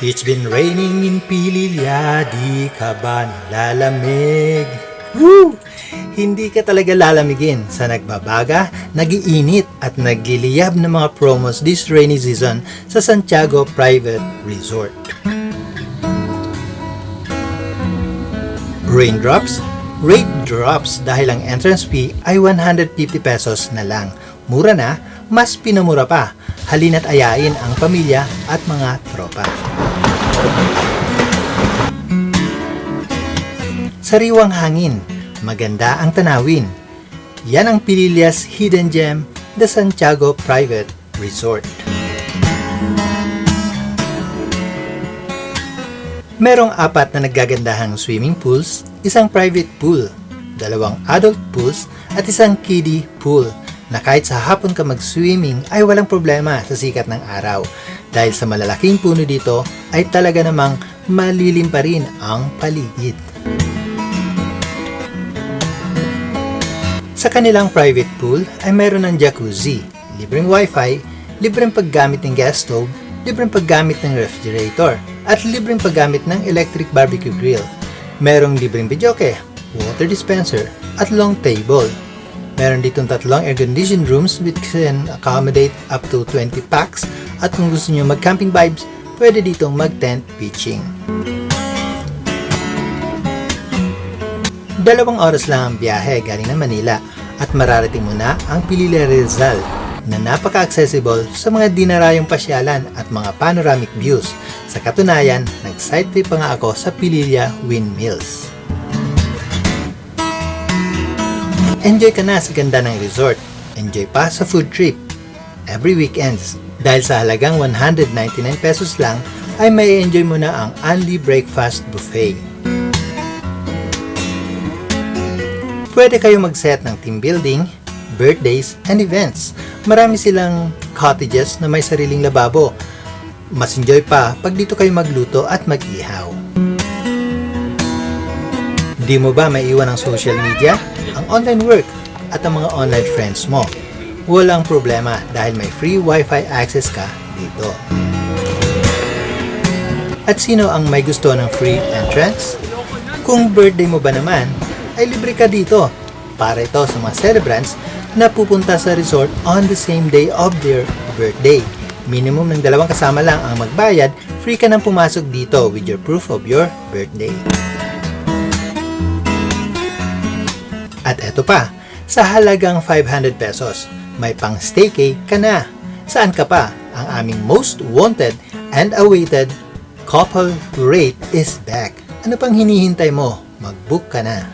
It's been raining in Pililya, di ka ba lalamig? Woo! Hindi ka talaga lalamigin sa nagbabaga, nagiinit at nagliliyab ng mga promos this rainy season sa Santiago Private Resort. Raindrops? Rate drops dahil ang entrance fee ay 150 pesos na lang. Mura na, mas pinamura pa. Halina't ayain ang pamilya at mga tropa. Sariwang hangin, maganda ang tanawin. Yan ang Pililias Hidden Gem, the Santiago Private Resort. Merong apat na naggagandahang swimming pools, isang private pool, dalawang adult pools, at isang kiddie pool na kahit sa hapon ka mag-swimming ay walang problema sa sikat ng araw. Dahil sa malalaking puno dito ay talaga namang malilim pa rin ang paligid. Sa kanilang private pool ay mayroon ng jacuzzi, libreng wifi, libreng paggamit ng gas stove, libreng paggamit ng refrigerator, at libreng paggamit ng electric barbecue grill. Merong libreng videoke, water dispenser, at long table. Meron ditong tatlong air-conditioned rooms which can accommodate up to 20 packs at kung gusto nyo mag-camping vibes, pwede ditong mag-tent pitching. Dalawang oras lang ang biyahe galing ng Manila at mararating mo na ang Pilila Rizal na napaka-accessible sa mga dinarayong pasyalan at mga panoramic views. Sa katunayan, nag-side trip pa nga ako sa Pililla Windmills. Enjoy ka na sa ganda ng resort. Enjoy pa sa food trip. Every weekends, dahil sa halagang 199 pesos lang, ay may enjoy mo na ang Unli Breakfast Buffet. Pwede kayo mag-set ng team building, birthdays, and events. Marami silang cottages na may sariling lababo. Mas enjoy pa pag dito kayo magluto at mag-ihaw. Di mo ba maiwan ang social media, ang online work, at ang mga online friends mo? Walang problema dahil may free wifi access ka dito. At sino ang may gusto ng free entrance? Kung birthday mo ba naman, ay libre ka dito. Para ito sa mga celebrants na pupunta sa resort on the same day of their birthday. Minimum ng dalawang kasama lang ang magbayad, free ka nang pumasok dito with your proof of your birthday. At eto pa, sa halagang 500 pesos, may pang staycay ka na. Saan ka pa? Ang aming most wanted and awaited couple rate is back. Ano pang hinihintay mo? Mag-book ka na.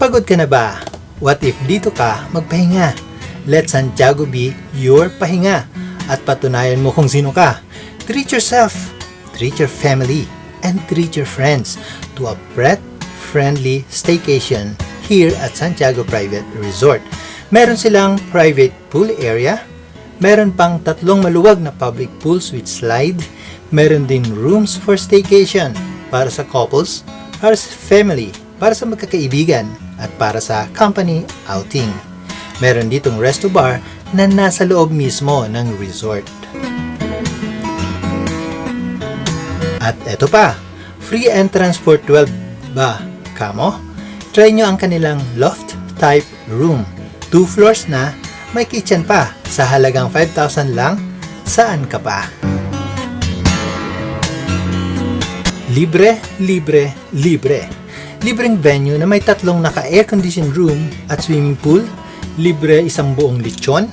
Pagod ka na ba? What if dito ka magpahinga? Let Santiago be your pahinga at patunayan mo kung sino ka. Treat yourself, treat your family, and treat your friends to a pet-friendly staycation here at Santiago Private Resort. Meron silang private pool area, meron pang tatlong maluwag na public pools with slide, meron din rooms for staycation para sa couples, para sa family, para sa magkakaibigan, at para sa company outing. Meron ditong resto bar na nasa loob mismo ng resort. At eto pa, free entrance for 12 ba? Kamo? Try nyo ang kanilang loft type room. Two floors na, may kitchen pa. Sa halagang 5,000 lang, saan ka pa? Libre, libre, libre. Libreng venue na may tatlong naka-air conditioned room at swimming pool. Libre isang buong lechon.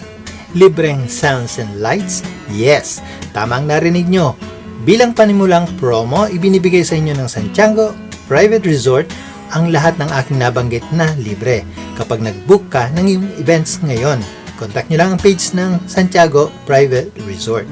Libreng sounds and lights. Yes, tamang narinig nyo. Bilang panimulang promo, ibinibigay sa inyo ng Santiago Private Resort ang lahat ng aking nabanggit na libre kapag nag-book ka ng iyong events ngayon. Contact nyo lang ang page ng Santiago Private Resort.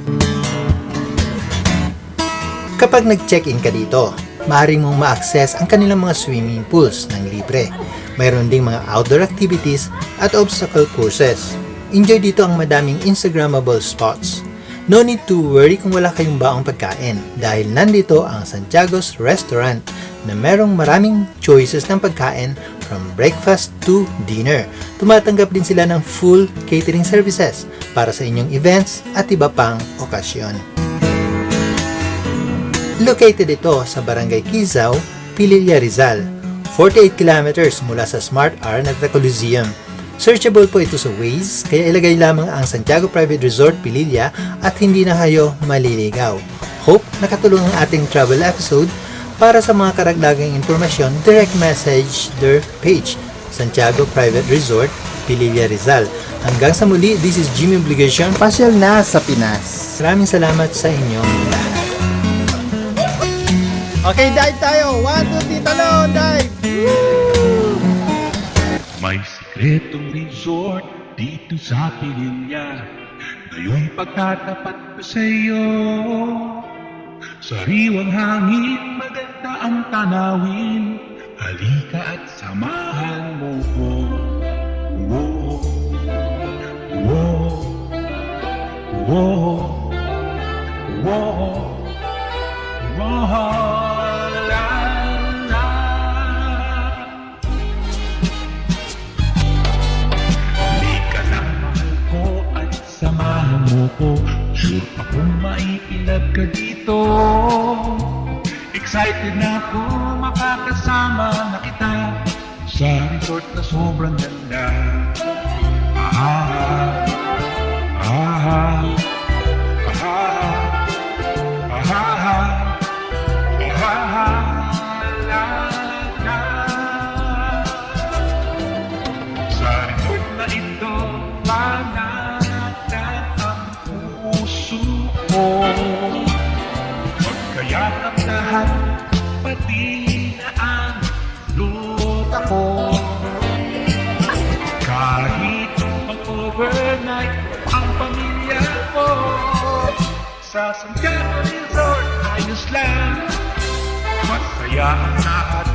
Kapag nag-check-in ka dito, maaari mong ma-access ang kanilang mga swimming pools ng libre. Mayroon ding mga outdoor activities at obstacle courses. Enjoy dito ang madaming Instagrammable spots. No need to worry kung wala kayong baong pagkain dahil nandito ang Santiago's Restaurant na merong maraming choices ng pagkain from breakfast to dinner. Tumatanggap din sila ng full catering services para sa inyong events at iba pang okasyon. Located ito sa Barangay Quizao, Pililla, Rizal, 48 kilometers mula sa Smart R na Coliseum. Searchable po ito sa Waze, kaya ilagay lamang ang Santiago Private Resort Pililla at hindi na kayo maliligaw. Hope nakatulong ang ating travel episode para sa mga karagdagang impormasyon, direct message their page, Santiago Private Resort, Pililla, Rizal. Hanggang sa muli, this is Jimmy Obligation. Pasyal na sa Pinas. Maraming salamat sa inyong lahat. Okay, dive tayo. One, two, three, talon, dive. May sikretong resort dito sa Pililla Ngayon pagtatapat ko sa iyo Sariwang hangin, maganda ang tanawin. Halika at samahan mo ko. Whoa, whoa, whoa, whoa, whoa, samahan mo ko. Sure akong maiilab ka dito Excited na ako makakasama na kita. Sa resort na sobrang ganda pati na ang luta ko. Kahit mag-overnight ang pamilya ko. Sa Santiago Resort, ayos lang. Masaya ang lahat